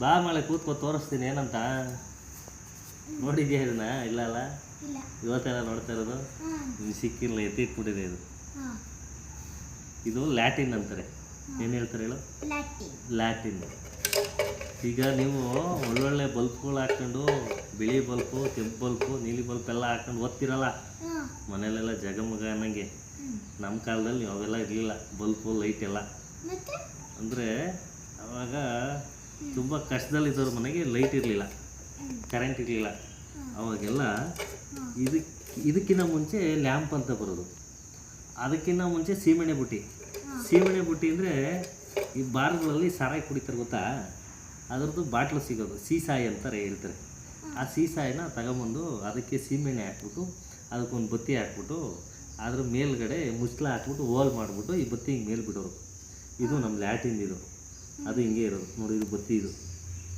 ಬಾ ಮಳೆ ಕೂತ್ಕೋ ತೋರಿಸ್ತೀನಿ ಏನಂತ? ನೋಡಿದ್ಯಾ ಇದನ್ನ? ಇಲ್ಲ ಅಲ್ಲ? ಇವತ್ತೆಲ್ಲ ನೋಡ್ತಾ ಇರೋದು? ಇದು ಸಿಕ್ಕಿಲ್ಲ ಎತ್ತಿಟ್ಬಿಟ್ಟಿದೆ ಇದು. ಇದು ಲ್ಯಾಟಿನ್ ಅಂತಾರೆ. ಏನು ಹೇಳ್ತಾರೆ ಹೇಳು? ಲ್ಯಾಟಿನ್. ಈಗ ನೀವು ಒಳ್ಳೊಳ್ಳೆ ಬಲ್ಪ್ಗಳು ಹಾಕ್ಕೊಂಡು ಬಿಳಿ ಬಲ್ಬು ಕೆಂಪು ಬಲ್ಬು ನೀಲಿ ಬಲ್ಪ್ ಎಲ್ಲ ಹಾಕ್ಕೊಂಡು ಓದ್ತಿರಲ್ಲ? ಮನೇಲೆಲ್ಲ ಜಗಮಗ ಅನ್ನಂಗೆ. ನಮ್ಮ ಕಾಲದಲ್ಲಿ ಅವೆಲ್ಲ ಇರಲಿಲ್ಲ ಬಲ್ಬು ಲೈಟ್ ಎಲ್ಲ. ಅಂದರೆ ಅವಾಗ ತುಂಬ ಕಷ್ಟದಲ್ಲಿದ್ದವ್ರ ಮನೆಗೆ ಲೈಟ್ ಇರಲಿಲ್ಲ ಕರೆಂಟ್ ಇರಲಿಲ್ಲ. ಅವಾಗೆಲ್ಲ ಇದಕ್ಕೆ ಇದಕ್ಕಿಂತ ಮುಂಚೆ ಲ್ಯಾಂಪ್ ಅಂತ ಬರೋದು. ಅದಕ್ಕಿಂತ ಮುಂಚೆ ಸೀಮೆಣೆ ಬುಟ್ಟಿ. ಸೀಮೆಣೆ ಬುಟ್ಟಿ ಅಂದರೆ ಈ ಬಾರ್ಗಳಲ್ಲಿ ಸಾರಾಯಿ ಕುಡಿತಾರೆ ಗೊತ್ತಾ? ಅದರದ್ದು ಬಾಟ್ಲು ಸಿಗೋದು, ಸೀಸಾಯಿ ಅಂತಾರೆ ಹೇಳ್ತಾರೆ. ಆ ಸೀಸಾಯಿನ ತಗೊಂಬಂದು ಅದಕ್ಕೆ ಸೀಮೆಣ್ಣೆ ಹಾಕ್ಬಿಟ್ಟು, ಅದಕ್ಕೊಂದು ಬತ್ತಿ ಹಾಕ್ಬಿಟ್ಟು, ಅದ್ರ ಮೇಲ್ಗಡೆ ಮುಚ್ಚಲ ಹಾಕ್ಬಿಟ್ಟು, ಹೋಲ್ ಮಾಡಿಬಿಟ್ಟು ಈ ಬತ್ತಿ ಹಿಂಗೆ ಮೇಲೆ ಬಿಡೋರು. ಇದು ನಮ್ಮ ಲ್ಯಾಟಿನ್ ಇದು. ಅದು ಹಿಂಗೆ ಇರೋದು. ನೋಡಿ ಇದು ಬತ್ತಿ ಇದು.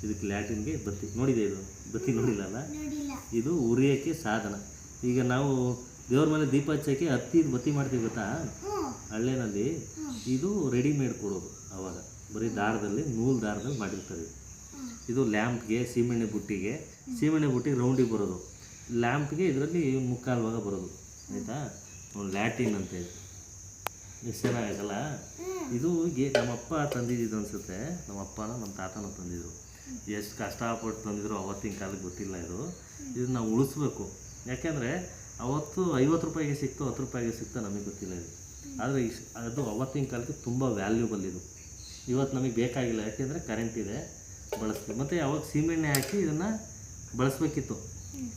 ಇದಕ್ಕೆ ಲ್ಯಾಟಿನ್ಗೆ ಬತ್ತಿ. ನೋಡಿದೆ ಇದು? ಬತ್ತಿ ನೋಡಿಲ್ಲಲ್ಲ? ನೋಡಿಲ್ಲ. ಇದು ಉರಿಯೋಕ್ಕೆ ಸಾಧನ. ಈಗ ನಾವು ದೇವ್ರ ಮೇಲೆ ದೀಪ ಹಚ್ಚೋಕ್ಕೆ ಹತ್ತಿದ ಬತ್ತಿ ಮಾಡ್ತೀವಿ ಗೊತ್ತಾ? ಹಳ್ಳೆನಲ್ಲಿ ಇದು ರೆಡಿಮೇಡ್ ಕೊಡೋದು ಆವಾಗ ಬರೀ ದಾರದಲ್ಲಿ ನೂಲು ದಾರದಲ್ಲಿ ಮಾಡಿರ್ತಾರೆ ಇದು. ಲ್ಯಾಂಪ್ಗೆ ಸೀಮೆಣ್ಣೆ ಬುಟ್ಟಿಗೆ ಸೀಮೆಣ್ಣೆ ಬುಟ್ಟಿಗೆ ರೌಂಡಿಗೆ ಬರೋದು. ಲ್ಯಾಂಪ್ಗೆ ಇದರಲ್ಲಿ ಮುಕ್ಕಾಲು ಭಾಗ ಬರೋದು ಆಯಿತಾ? ಲ್ಯಾಟಿನ್ ಅಂತ ಇದು ಎಷ್ಟು ಚೆನ್ನಾಗೈತಲ್ಲ ಇದು ಗೆ ನಮ್ಮಪ್ಪ ತಂದಿದ್ದು ಅನಿಸುತ್ತೆ. ನಮ್ಮ ಅಪ್ಪನ ನಮ್ಮ ತಾತನ ತಂದಿದ್ರು ಎಷ್ಟು ಕಷ್ಟಪಟ್ಟು ತಂದಿದ್ರು ಅವತ್ತಿನ ಕಾಲಕ್ಕೆ ಗೊತ್ತಿಲ್ಲ ಇದು. ಇದನ್ನು ನಾವು ಉಳಿಸ್ಬೇಕು. ಯಾಕೆಂದರೆ ಅವತ್ತು ಐವತ್ತು ರೂಪಾಯಿಗೆ ಸಿಕ್ತು ಹತ್ತು ರೂಪಾಯಿಗೆ ಸಿಕ್ತು ನಮಗೆ ಗೊತ್ತಿಲ್ಲ ಇದು. ಆದರೆ ಅದು ಅವತ್ತಿನ ಕಾಲಕ್ಕೆ ತುಂಬ ವ್ಯಾಲ್ಯೂಬಲ್ ಇದು. ಇವತ್ತು ನಮಗೆ ಬೇಕಾಗಿಲ್ಲ. ಯಾಕೆಂದರೆ ಕರೆಂಟ್ ಇದೆ. ಬಳಸ್ತೀವಿ. ಮತ್ತು ಯಾವಾಗ ಸೀಮೆಣ್ಣೆ ಹಾಕಿ ಇದನ್ನು ಬಳಸಬೇಕಿತ್ತು.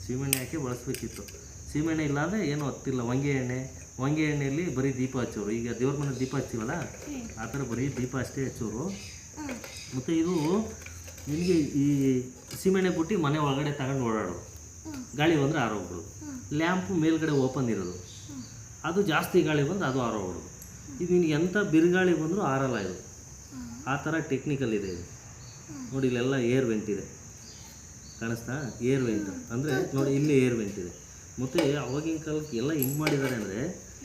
ಸೀಮೆಣ್ಣೆ ಹಾಕಿ ಬಳಸಬೇಕಿತ್ತು. ಸೀಮೆಣ್ಣೆ ಇಲ್ಲಾಂದರೆ ಏನೂ ಹತ್ತಿಲ್ಲ. ಹೊಂಗೆ ಎಣ್ಣೆ ಹೊಂಗೆ ಎಣ್ಣೆಯಲ್ಲಿ ಬರೀ ದೀಪ ಹಚ್ಚೋರು. ಈಗ ದೇವ್ರ ಮನೆ ದೀಪ ಹಚ್ತೀವಲ್ಲ ಆ ಥರ ಬರೀ ದೀಪ ಅಷ್ಟೇ ಹಚ್ಚೋರು. ಮತ್ತು ಇದು ನಿಮಗೆ ಈ ಸೀಮೆಣ್ಣೆ ಬುಟ್ಟಿ ಮನೆ ಒಳಗಡೆ ತಗೊಂಡು ಓಡಾಡೋರು ಗಾಳಿ ಬಂದರೆ ಆರೋಗ್ಬಿಡೋದು ಲ್ಯಾಂಪು ಮೇಲ್ಗಡೆ ಓಪನ್ ಇರೋದು. ಅದು ಜಾಸ್ತಿ ಗಾಳಿ ಬಂದು ಅದು ಆರೋಗ್ಬಿಡೋದು ಇದು ನಿನಗೆ ಎಂಥ ಬಿರುಗಾಳಿ ಬಂದರೂ ಆರಲ್ಲ ಇದು. ಆ ಥರ ಟೆಕ್ನಿಕಲ್ ಇದೆ ಇದು. ನೋಡಿ ಇಲ್ಲೆಲ್ಲ ಏರ್ ವೆಂಟ್ ಇದೆ. ಕಾಣಿಸ್ತಾ? ಏರ್ ವೆಂಟ್ ಅಂದರೆ ನೋಡಿ ಇಲ್ಲಿ ಏರ್ ವೆಂಟ್ ಇದೆ. ಮತ್ತು ಅವಾಗಿನ ಕಾಲಕ್ಕೆ ಎಲ್ಲ ಹಿಂಗೆ ಮಾಡಿದ್ದಾರೆ ಅಂದರೆ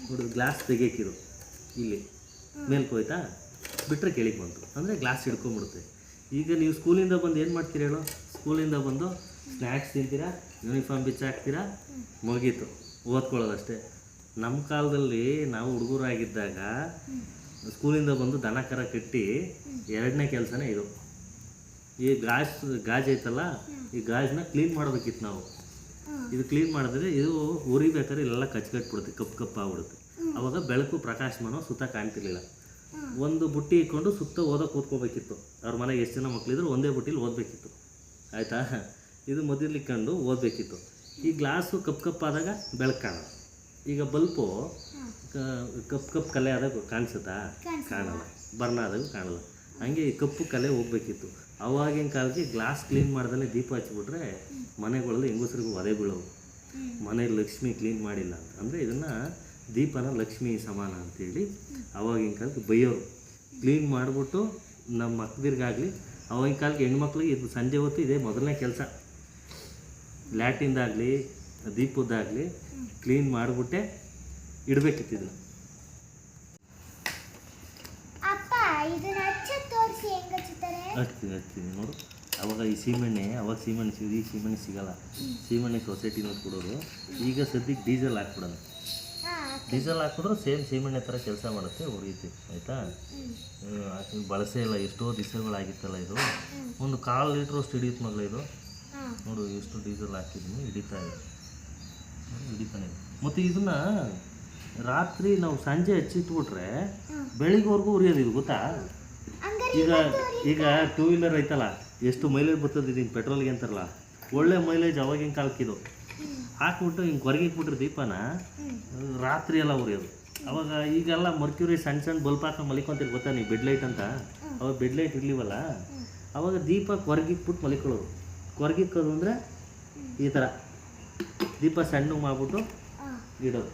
ನೋಡಿ ಗ್ಲಾಸ್ ತೆಗೆಯಕ್ಕಿರು ಇಲ್ಲಿ. ಮೇಲ್ಕೋಯ್ತಾ ಬಿಟ್ಟರೆ ಕೆಳಗೆ ಬಂತು. ಅಂದರೆ ಗ್ಲಾಸ್ ಹಿಡ್ಕೊಂಬಿಡುತ್ತೆ ಈಗ ನೀವು ಸ್ಕೂಲಿಂದ ಬಂದು ಏನು ಮಾಡ್ತೀರಿ ಹೇಳೋ? ಸ್ಕೂಲಿಂದ ಬಂದು ಸ್ನ್ಯಾಕ್ಸ್ ತಿಂತೀರಾ ಯೂನಿಫಾರ್ಮ್ ಬಿಚ್ಚಾಕ್ತೀರಾ ಮುಗೀತು. ಓದ್ಕೊಳ್ಳೋದಷ್ಟೇ. ನಮ್ಮ ಕಾಲದಲ್ಲಿ ನಾವು ಹುಡುಗರಾಗಿದ್ದಾಗ ಸ್ಕೂಲಿಂದ ಬಂದು ದನ ಕರ ಕಟ್ಟಿ ಎರಡನೇ ಕೆಲಸನೇ ಇದು. ಈ ಗಾಜ್ ಗಾಜ್ ಐತಲ್ಲ? ಈ ಗಾಜನ್ನ ಕ್ಲೀನ್ ಮಾಡಬೇಕಿತ್ತು ನಾವು. ಇದು ಕ್ಲೀನ್ ಮಾಡಿದ್ರೆ ಇದು ಉರಿಬೇಕಾದ್ರೆ ಇಲ್ಲೆಲ್ಲ ಕಚ್ಕಟ್ಬಿಡುತ್ತೆ ಕಪ್ಪು ಕಪ್ಪು ಆಗ್ಬಿಡುತ್ತೆ. ಅವಾಗ ಬೆಳಕು ಪ್ರಕಾಶಮಾನ ಸುತ್ತ ಕಾಣ್ತಿರ್ಲಿಲ್ಲ. ಒಂದು ಬುಟ್ಟಿ ಇಟ್ಕೊಂಡು ಸುತ್ತ ಓದೋಕೆ ಓದ್ಕೋಬೇಕಿತ್ತು. ಅವ್ರ ಮನೆಗೆ ಎಷ್ಟು ಜನ ಮಕ್ಕಳಿದ್ರು ಒಂದೇ ಬುಟ್ಟಿಲಿ ಓದಬೇಕಿತ್ತು. ಆಯಿತಾ? ಇದು ಮೊದಲು ಇಟ್ಕೊಂಡು ಓದಬೇಕಿತ್ತು. ಈ ಗ್ಲಾಸು ಕಪ್ ಕಪ್ಪಾದಾಗ ಬೆಳಕು ಕಾಣಲ್ಲ. ಈಗ ಬಲ್ಪು ಕಪ್ ಕಪ್ ಕಲೆ ಆದಾಗ ಕಾಣಿಸುತ್ತಾ? ಕಾಣಲ್ಲ. ಬರ್ನ ಆದಾಗ ಕಾಣಲ್ಲ. ಹಂಗೆ ಕಪ್ಪು ಕಲೆ ಹೋಗ್ಬೇಕಿತ್ತು. ಅವಾಗಿನ ಕಾಲಕ್ಕೆ ಗ್ಲಾಸ್ ಕ್ಲೀನ್ ಮಾಡ್ದೇ ದೀಪ ಹಚ್ಬಿಟ್ರೆ ಮನೆಗಳಲ್ಲಿ ಹೆಂಗಸ್ರಿಗೂ ಒದೆ ಬೀಳೋವು. ಮನೆ ಲಕ್ಷ್ಮಿ ಕ್ಲೀನ್ ಮಾಡಿಲ್ಲ ಅಂತ. ಅಂದರೆ ಇದನ್ನು ದೀಪನ ಲಕ್ಷ್ಮಿ ಸಮಾನ ಅಂತೇಳಿ ಅವಾಗಿನ ಕಾಲಕ್ಕೆ ಬೈಯೋರು. ಕ್ಲೀನ್ ಮಾಡಿಬಿಟ್ಟು ನಮ್ಮ ಮಕ್ಕಳಿಗಾಗಲಿ ಅವಾಗಿನ ಕಾಲಕ್ಕೆ ಹೆಣ್ಮಕ್ಳಿಗೆ ಇದು ಸಂಜೆ ಹೊತ್ತು ಇದೆ ಮೊದಲನೇ ಕೆಲಸ. ಲ್ಯಾಟಿಂದಾಗಲಿ, ದೀಪದ್ದಾಗಲಿ ಕ್ಲೀನ್ ಮಾಡಿಬಿಟ್ಟೆ ಇಡಬೇಕಿತ್ತು ಇದನ್ನು ಅಪ್ಪ ಇದನ್ನ ಹಚ್ಚ ತೋರಿಸಿ ಹೆಂಗ್ ಹಚ್ಚುತ್ತಾರೆ ಹಚ್ತೀನಿ ಹಚ್ತೀನಿ ನೋಡು ಅವಾಗ ಈ ಸೀಮೆಣ್ಣೆ ಅವಾಗ ಸೀಮೆಣ್ಣೆ ಸಿಗೋದು ಈಗ ಸೀಮೆಣ್ಣೆ ಸಿಗಲ್ಲ. ಸೀಮೆಣ್ಣೆ ಸೊಸೈಟಿನವ್ರು ಕೊಡೋರು ಈಗ ಸದ್ಯಕ್ಕೆ ಡೀಸೆಲ್ ಹಾಕ್ಬಿಡೋದು. ಡೀಸೆಲ್ ಹಾಕಿದ್ರು ಸೇಮ್ ಸೀಮೆಣ್ಣೆ ಥರ ಕೆಲಸ ಮಾಡುತ್ತೆ ಉರಿಯುತ್ತೆ. ಆಯಿತಾ? ಬಳಸೇ ಇಲ್ಲ ಎಷ್ಟೋ ದಿವಸಗಳಾಗಿತ್ತಲ್ಲ ಇದು. ಒಂದು ಕಾಲು ಲೀಟ್ರ್ ಅಷ್ಟು ಹಿಡಿಯುತ್ತೆ ಮಗಳ ಇದು. ನೋಡು ಎಷ್ಟು ಡೀಸೆಲ್ ಹಾಕಿದ್ದೀನಿ ಹಿಡಿತಾ ಇದೆ. ಹಿಡಿತಾನೆ ಮತ್ತು ಇದನ್ನ ರಾತ್ರಿ ನಾವು ಸಂಜೆ ಹಚ್ಚಿಟ್ಬಿಟ್ರೆ ಬೆಳಿಗ್ಗೆವರೆಗೂ ಉರಿಯೋದು ಇದು ಗೊತ್ತಾ? ಈಗ ಈಗ ಟೂ ವೀಲರ್ ಐತಲ್ಲ ಎಷ್ಟು ಮೈಲೇಜ್ ಬರ್ತದೆ ಇದು ಪೆಟ್ರೋಲ್ಗೆ ಅಂತಾರಲ್ಲ ಒಳ್ಳೆ ಮೈಲೇಜ್ ಅವಾಗಿನ ಕಾಲಕ್ಕಿದು ಹಾಕ್ಬಿಟ್ಟು ಹಿಂಗೆ ಹೊರಗೆ ಇಟ್ಬಿಟ್ರಿ ದೀಪನ ರಾತ್ರಿ ಎಲ್ಲ ಉರಿಯೋದು. ಅವಾಗ ಈಗೆಲ್ಲ ಮರ್ಕ್ಯೂರಿ ಸಣ್ಣ ಸಣ್ಣ ಬಲ್ಪ್ ಹಾಕೊಂಡು ಮಲಿಕೊಂತೀರಿ ಗೊತ್ತಾ ನೀವು ಬೆಡ್ ಲೈಟ್ ಅಂತ? ಅವಾಗ ಬೆಡ್ ಲೈಟ್ ಇರ್ಲಿವಲ್ಲ? ಅವಾಗ ದೀಪ ಹೊರಗಿಟ್ಬಿಟ್ಟು ಮಲಿಕೊಳ್ಳೋದು. ಹೊರಗಿಕ್ಕೋದು ಅಂದರೆ ಈ ಥರ ದೀಪ ಸಣ್ಣ ಮಾಡ್ಬಿಟ್ಟು ಇಡೋದು.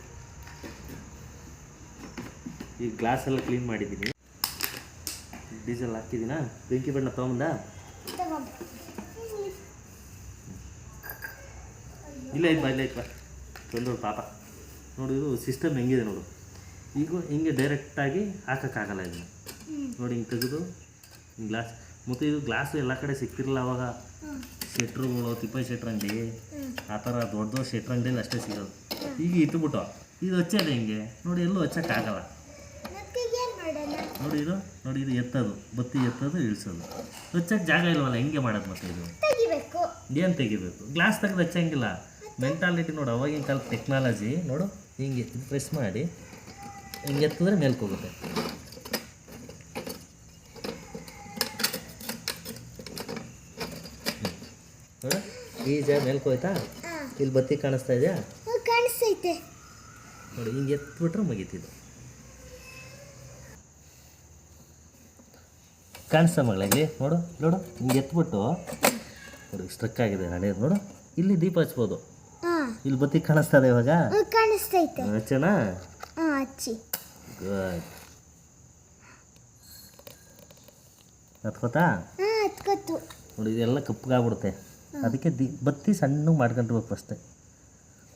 ಈ ಗ್ಲಾಸ್ ಎಲ್ಲ ಕ್ಲೀನ್ ಮಾಡಿದ್ದೀನಿ. ಡೀಸೆಲ್ ಹಾಕಿದ್ದೀನ? ಬೆಂಕಿ ಬಣ್ಣ ತೊಗೊಂಬಂದ ಇಲ್ಲ ಇಲ್ಲ ಇಲ್ಲ ಇಲ್ಲ ತೊಂದರೆ ಪಾಪ. ನೋಡು, ಇದು ಸಿಸ್ಟಮ್ ಹೆಂಗಿದೆ ನೋಡು. ಈಗ ಹಿಂಗೆ ಡೈರೆಕ್ಟಾಗಿ ಹಾಕೋಕ್ಕಾಗಲ್ಲ ಇದನ್ನು. ನೋಡಿ, ಹಿಂಗೆ ತೆಗೆದು ಗ್ಲಾಸ್ ಮತ್ತು ಇದು ಗ್ಲಾಸ್ ಎಲ್ಲ ಕಡೆ ಸಿಗ್ತಿರಲಿಲ್ಲ ಅವಾಗ. ಶೆಟ್ರುಗಳು ಶೆಟ್ರ್ ಅಂಗಡಿ. ಆ ಥರ ದೊಡ್ಡ ದೊಡ್ಡ ಶೆಟ್ರ್ ಅಂಗಡಿಯಲ್ಲಿ ಅಷ್ಟೇ ಸಿಗೋದು. ಈಗ ಇಟ್ಬಿಟ್ಟು, ಇದು ಹಚ್ಚೋದು ಹಿಂಗೆ? ನೋಡಿ, ಎಲ್ಲೂ ಹಚ್ಚೋಕ್ಕಾಗಲ್ಲ. ನೋಡಿ ಇದು ನೋಡಿ ಇದು ಎತ್ತದು ಬತ್ತಿ ಎತ್ತದು ಇಳಿಸೋದು. ಹಚ್ಚಕ್ಕೆ ಜಾಗ ಇಲ್ವಲ್ಲ ಹೆಂಗೆ ಮಾಡೋದು ಮತ್ತೆ ಇದು? ತೆಗಿಬೇಕು. ಏನು ತೆಗಿಬೇಕು? ಗ್ಲಾಸ್ ತೆಗೆದು ಹಚ್ಚಂಗಿಲ್ಲ. ಮೆಂಟಾಲಿಟಿ ನೋಡು ಅವಾಗಿನ ಕಾಲ ಟೆಕ್ನಾಲಜಿ ನೋಡು ಹಿಂಗೆ ಪ್ರೆಸ್ ಮಾಡಿ ಹಿಂಗೆ ಎತ್ತಿದ್ರೆ ಮೇಲ್ಕೋಗುತ್ತೆ ಈ ಈಜ ಮೇಲ್ಕೋಯ್ತಾ ಇಲ್ಲಿ ಬತ್ತಿ ಕಾಣಿಸ್ತಾ ಇದೆಯಾ? ಕಾಣಿಸ್ತೈತೆ. ನೋಡಿ ಹಿಂಗೆ ಎತ್ಬಿಟ್ರೆ ಮುಗೀತಿದ್ದು ಕಾಣಿಸ್ತಾ ಮಗಳಲ್ಲಿ ನೋಡು ನೋಡು ಹಿಂಗೆ ಎತ್ಬಿಟ್ಟು ನೋಡಿ ಸ್ಟ್ರಕ್ ಆಗಿದೆ ನಾನೇ ನೋಡು ಇಲ್ಲಿ ದೀಪ ಹಚ್ಬೋದು. ಇಲ್ಲಿ ಬತ್ತಿ ಕಾಣಿಸ್ತಾ ಇದೆ ಇವಾಗ? ಕಾಣಿಸ್ತೈತೆ ಹಚ್ಚೋಣ ಹಚ್ಚಿ. ಗುಡ್ ಹತ್ಕೋತಾ? ನೋಡಿ ಇದೆಲ್ಲ ಕಪ್ಪಗಾಗ್ಬಿಡುತ್ತೆ. ಅದಕ್ಕೆ ದಿ ಬತ್ತಿ ಸಣ್ಣ ಮಾಡ್ಕೊಂಡಿರ್ಬೇಕು ಫಸ್ಟ್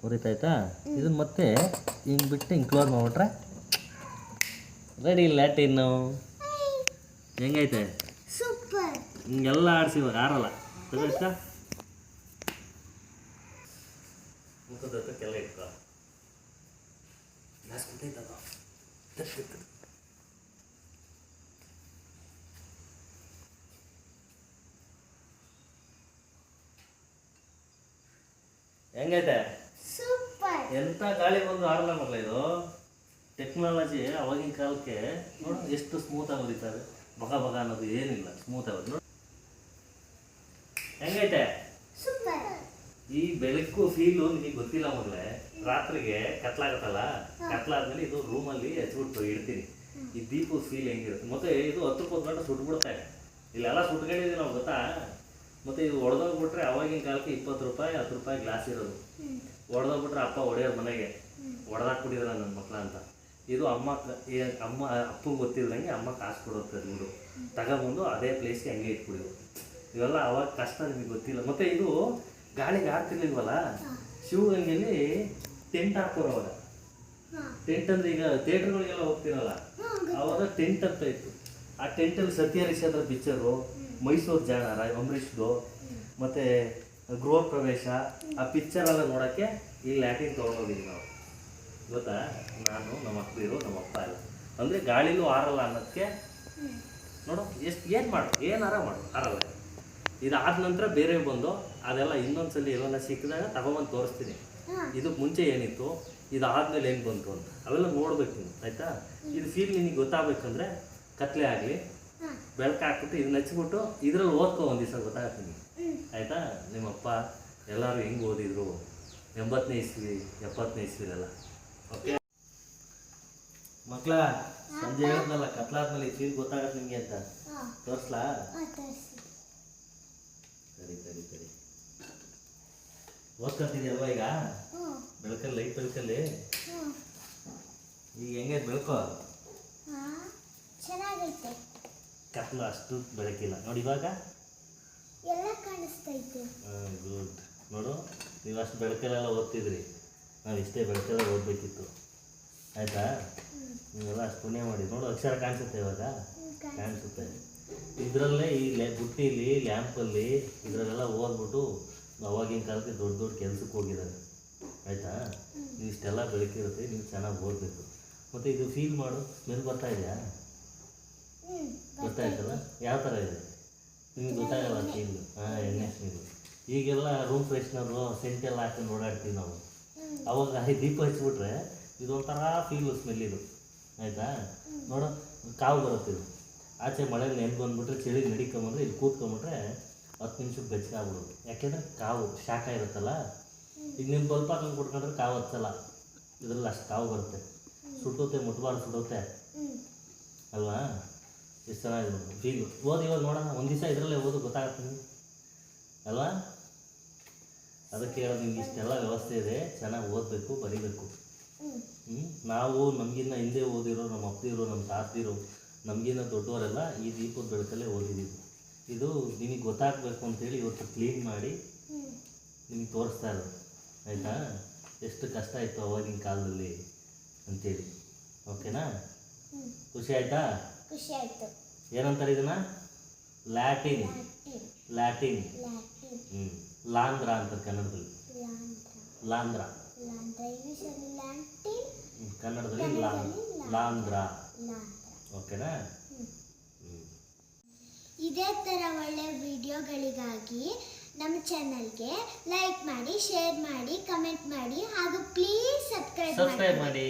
ಉರಿತಾಯ್ತಾ ಇದನ್ನ ಮತ್ತೆ ಹಿಂಗೆ ಬಿಟ್ಟು ಹಿಂಗೆ ಕ್ಲೋಸ್ ಮಾಡ್ಬಿಟ್ರೆ ರೆಡಿ ಲ್ಯಾಟಿನ್ನು ಹೆಂಗೈತೆ? ಸೂಪರ್. ಹಿಂಗೆಲ್ಲ ಆಡಿಸಿ ಇವಾಗ ಆರಲ್ಲ. ತಗೋಷ್ಟ ಮುಖದ ಹತ್ರಕ್ಕೆಲ್ಲ ಇಟ್ಕೊ. ಗ್ಲಾಸ್ ಗೊತ್ತೈತದ ಹೆಂಗೈತೆ? ಸೂಪರ್. ಎಂಥ ಗಾಳಿ ಬಂದು ಆಡಲ್ಲ ಮಗಳ ಇದು? ಟೆಕ್ನಾಲಜಿ ಅವಾಗಿನ ಕಾಲಕ್ಕೆ ನೋಡಿ ಎಷ್ಟು ಸ್ಮೂತ್ ಆಗಿ ಹೊಡಿತಾರೆ ಬಗ ಬಗ ಅನ್ನೋದು ಏನಿಲ್ಲ ಸ್ಮೂತ್ ಆಗುತ್ತೆ ನೋಡಿ. ಹೆಂಗೈತೆ? ಈ ಬೆಳಕು ಫೀಲು ನಿಮಗೆ ಗೊತ್ತಿಲ್ಲ ಮೊದಲೇ ರಾತ್ರಿಗೆ ಕತ್ಲಾಗತ್ತಲ್ಲ? ಕತ್ಲಾದ್ಮೇಲೆ ಇದು ರೂಮಲ್ಲಿ ಹಚ್ಬಿಟ್ಟು ಇಡ್ತೀನಿ. ಈ ದೀಪದ ಫೀಲ್ ಹೆಂಗಿರುತ್ತೆ? ಮತ್ತೆ ಇದು ಹತ್ತು ರೂಪಾಯಿ ಗಂಟೆ ಸುಟ್ಬಿಡುತ್ತೆ ಇಲ್ಲೆಲ್ಲ ಸುಟ್ಕೊಂಡಿದ್ದೀವಿ ನಾವು ಗೊತ್ತಾ? ಮತ್ತೆ ಇದು ಒಡೆದೋಗ್ಬಿಟ್ರೆ ಅವಾಗಿನ ಕಾಲಕ್ಕೆ ಇಪ್ಪತ್ತು ರೂಪಾಯಿ ಹತ್ತು ರೂಪಾಯಿ ಗ್ಲಾಸ್ ಇರೋದು. ಒಡೆದೋಗ್ಬಿಟ್ರೆ ಅಪ್ಪ ಹೊಡೆಯೋದು ಮನೆಗೆ. ಹೊಡೆದಾಕ್ಬಿಟ್ಟಿದ್ರ ನನ್ನ ಮಕ್ಳ ಅಂತ ಇದು ಅಮ್ಮ ಅಮ್ಮ ಅಪ್ಪಂಗೆ ಗೊತ್ತಿಲ್ದಂಗೆ ಅಮ್ಮ ಕಾಸು ಕೊಡುತ್ತೆ ದುಡ್ಡು ತಗೊಂಬಂದು ಅದೇ ಪ್ಲೇಸ್ಗೆ ಹಂಗೆ ಇಟ್ಬಿಡಿವು ಇವೆಲ್ಲ ಅವಾಗ ಕಷ್ಟ ನಿಮಗೆ ಗೊತ್ತಿಲ್ಲ. ಮತ್ತು ಇದು ಗಾಳಿಗೆ ಹಾಕ್ತಿರ್ಲಿಲ್ವಲ್ಲ ಶಿವಗಂಗೆಯಲ್ಲಿ ಟೆಂಟ್ ಹಾಕೋರು ಅವಾಗ. ಟೆಂಟ್ ಅಂದ್ರೆ ಈಗ ಥಿಯೇಟ್ರ್ಗಳಿಗೆಲ್ಲ ಹೋಗ್ತಿರಲ್ಲ? ಅವಾಗ ಟೆಂಟ್ ಅಂತ ಇತ್ತು. ಆ ಟೆಂಟಲ್ಲಿ ಸತ್ಯ ಅದರ ಪಿಕ್ಚರು ಮೈಸೂರು ಜಾಣಾರ ಅಂಬರೀಷ್ದು ಮತ್ತು ಗೃಹ ಪ್ರವೇಶ ಆ ಪಿಕ್ಚರೆಲ್ಲ ನೋಡೋಕ್ಕೆ ಈ ಲ್ಯಾಟಿನ್ ತೊಗೊಂಡೋಗಿದ್ವಿ ನಾವು. ಗೊತ್ತಾ? ನಾನು ನಮ್ಮ ಇರೋ ನಮ್ಮ ಅಪ್ಪ ಎಲ್ಲ ಅಂದರೆ ಗಾಳಿಲೂ ಆರಲ್ಲ ಅನ್ನೋದಕ್ಕೆ ನೋಡು ಎಷ್ಟು ಏನು ಮಾಡು? ಏನಾರ ಮಾಡು? ಆರಲ್ಲ. ಇದಾದ ನಂತರ ಬೇರೆ ಬಂದು ಅದೆಲ್ಲ ಇನ್ನೊಂದ್ಸಲಿ ಎಲ್ಲ ಸಿಕ್ಕಿದಾಗ ತಗೊಂಬಂದು ತೋರಿಸ್ತೀನಿ. ಇದು ಇದಕ್ಕೆ ಮುಂಚೆ ಏನಿತ್ತು? ಇದಾದ್ಮೇಲೆ ಏನು ಬಂತು ಅಂತ. ಅವೆಲ್ಲ ನೋಡ್ಬೇಕು ನೀನು ಆಯ್ತಾ? ಇದು ಫೀಲ್ ನಿನಗೆ ಗೊತ್ತಾಗಬೇಕಂದ್ರೆ ಕತ್ಲೆ ಆಗಲಿ ಬೆಳಕ ಹಾಕ್ಬಿಟ್ಟು ಇದನ್ನ ಹಚ್ಬಿಟ್ಟು ಇದ್ರಲ್ಲಿ ಓದ್ಕೊ ಒಂದು ದಿವಸ ಹ್ಮ್. ಆಯ್ತಾ? ನಿಮ್ಮಪ್ಪ ಎಲ್ಲರೂ ಹೆಂಗೆ ಓದಿದ್ರು? ಎಂಬತ್ತನೇ ಇಸ್ವಿ ಎಪ್ಪತ್ತನೇ ಇಸ್ವಿಲೆಲ್ಲ. ಓಕೆ ಮಕ್ಳ ಸಂಜೆ ಹೇಳಿದ್ನಲ್ಲ ಕತ್ಲಾದ್ಮೇಲೆ ಫೀಲ್ ಗೊತ್ತಾಗತ್ತೆ ನಿಮಗೆ ಅಂತ. ತೋರಿಸ್ಲಾ? ಸರಿ ಸರಿ ಸರಿ. ಓದ್ಕೊಂತಿದ್ಯಲ್ವಾ ಈಗ? ಬೆಳಕಲ್ಲಿ ಲೈಟ್ ಬೆಳಕಲ್ಲಿ? ಈಗ ಹೆಂಗೆ ಬೆಳಕು? ಚೆನ್ನಾಗೈತೆ. ಕತ್ಲು ಅಷ್ಟು ಬೆಳಕಿಲ್ಲ. ನೋಡಿ ಇವಾಗ. ಎಲ್ಲ ಕಾಣಿಸ್ತೈತೆ ಗುಡ್ ನೋಡು ನೀವು ಅಷ್ಟು ಬೆಳಕಲ್ಲೆಲ್ಲ ಓದ್ತಿದ್ರಿ. ನಾವು ಇಷ್ಟೇ ಬೆಳಕಲ್ಲ ಓದಬೇಕಿತ್ತು. ಆಯಿತಾ? ನೀವೆಲ್ಲ ಅಷ್ಟು ಪುಣ್ಯ ಮಾಡಿ. ನೋಡು ಅಕ್ಷರ ಕಾಣಿಸುತ್ತೆ ಇವಾಗ? ಕಾಣಿಸುತ್ತೆ. ಇದರಲ್ಲೇ ಈ ಲೆ ಬುಟ್ಟಿಲಿ ಲ್ಯಾಂಪಲ್ಲಿ ಇದರಲ್ಲೆಲ್ಲ ಓದ್ಬಿಟ್ಟು ಅವಾಗಿನ ಕಾಲಕ್ಕೆ ದೊಡ್ಡ ದೊಡ್ಡ ಕೆಲಸಕ್ಕೆ ಹೋಗಿದ್ದಾರೆ. ಆಯಿತಾ? ನೀವು ಇಷ್ಟೆಲ್ಲ ಬೆಳಕಿರುತ್ತೆ ನೀವು ಚೆನ್ನಾಗಿ ಓದಬೇಕು. ಮತ್ತು ಇದು ಫೀಲ್ ಮಾಡು ಸ್ಮೆಲ್ ಬರ್ತಾ ಇದೆಯಾ? ಗೊತ್ತಾಯ್ತಲ್ಲ? ಯಾವ ಥರ ಇದೆ? ನಿಮ್ಗೆ ಗೊತ್ತಾಗಲ್ಲ ಫೀಲ್ ಹಾಂ ಎಣ್ಣೆ ಸ್ಮೆಲ್ ಈಗೆಲ್ಲ ರೂಮ್ ಫ್ರೆಶ್ನರು ಸೆಂಟೆಲ್ಲ ಹಾಕೊಂಡು ಓಡಾಡ್ತೀವಿ ನಾವು. ಅವಾಗ ದೀಪ ಹಚ್ಬಿಟ್ರೆ ಇದೊಂಥರ ಫೀಲ್ ಸ್ಮೆಲ್ ಇದು. ಆಯಿತಾ? ನೋಡು, ಕಾವು ಬರುತ್ತೆ ಇದು. ಆಚೆ ಮಳೆ ನೆನ್ ಬಂದ್ಬಿಟ್ರೆ ಚಳಿ ನಡಿಕೊಂಬಂದ್ರೆ ಇಲ್ಲಿ ಕೂತ್ಕೊಂಬಿಟ್ರೆ ಹತ್ತು ನಿಮಿಷಕ್ಕೆ ಬೆಚ್ಚಗಾಗ್ಬಿಡೋದು ಯಾಕೆಂದ್ರೆ ಕಾವು ಶಾಖ ಇರುತ್ತಲ್ಲ? ಈಗ ನಿಮ್ಮ ಬಲ್ಪ ಹಾಕೊಂಡು ಕೊಟ್ಕೊಂಡ್ರೆ ಕಾವು ಹಚ್ಚಲ್ಲ. ಇದರಲ್ಲಿ ಅಷ್ಟು ಕಾವು ಬರುತ್ತೆ. ಸುಟ್ಟುತ್ತೆ ಮುಟ್ಬಾರ್ದು ಸುಡುತ್ತೆ ಹ್ಮ್ ಅಲ್ವಾ? ಎಷ್ಟು ಚೆನ್ನಾಗಿದೆ ಫೀಲ್ ಓದಿ ಇವಾಗ ನೋಡೋಣ, ಒಂದು ದಿವಸ ಇದರಲ್ಲೇ ಓದು, ಗೊತ್ತಾಗುತ್ತೆ ಅಲ್ವಾ? ಅದಕ್ಕೆ ಹೇಳೋದು ನಿಮ್ಗೆ ಇಷ್ಟೆಲ್ಲ ವ್ಯವಸ್ಥೆ ಇದೆ. ಚೆನ್ನಾಗಿ ಓದಬೇಕು ಬರೀಬೇಕು. ಹ್ಮ್? ನಾವು ನಮಗಿನ್ನ ಹಿಂದೆ ಓದಿರೋ ನಮ್ಮ ಅಪ್ಪಿರು ನಮ್ಮ ತಾತಿರು ನಮಗಿನ್ನ ದೊಡ್ಡವರೆಲ್ಲ ಈ ದೀಪದ ಬೆಳಕಲ್ಲೇ ಓದಿದ್ದೀವಿ. ಇದು ನಿಮಗೆ ಗೊತ್ತಾಗಬೇಕು ಅಂತೇಳಿ ಇವತ್ತು ಕ್ಲೀನ್ ಮಾಡಿ ನಿಮಗೆ ತೋರಿಸ್ತಾ ಇರೋದು. ಆಯಿತಾ? ಎಷ್ಟು ಕಷ್ಟ ಆಯಿತು ಅವಾಗಿನ ಕಾಲದಲ್ಲಿ ಅಂತೇಳಿ. ಓಕೆನಾ? ಖುಷಿ ಆಯಿತಾ? ಖುಷಿ ಆಯಿತು. ಏನಂತಾರೆ ಇದನ್ನ? ಲ್ಯಾಟಿನ್. ಲ್ಯಾಟಿನ್. ಹ್ಞೂ ಲಾಂಧ್ರ ಅಂತ ಕನ್ನಡದಲ್ಲಿ. ಲಾಂದ್ರ ಲಾಂಧ್ರ ಕನ್ನಡದಲ್ಲಿ ಲಾಂದ್ರ ಲಾಂಧ್ರ. ಓಕೆನಾ? ಇದೇ ಥರ ಒಳ್ಳೆ ವಿಡಿಯೋಗಳಿಗಾಗಿ ನಮ್ಮ ಚಾನಲ್ಗೆ ಲೈಕ್ ಮಾಡಿ ಶೇರ್ ಮಾಡಿ ಕಮೆಂಟ್ ಮಾಡಿ ಹಾಗೂ ಪ್ಲೀಸ್ ಸಬ್ಸ್ಕ್ರೈಬ್ ಮಾಡಿ.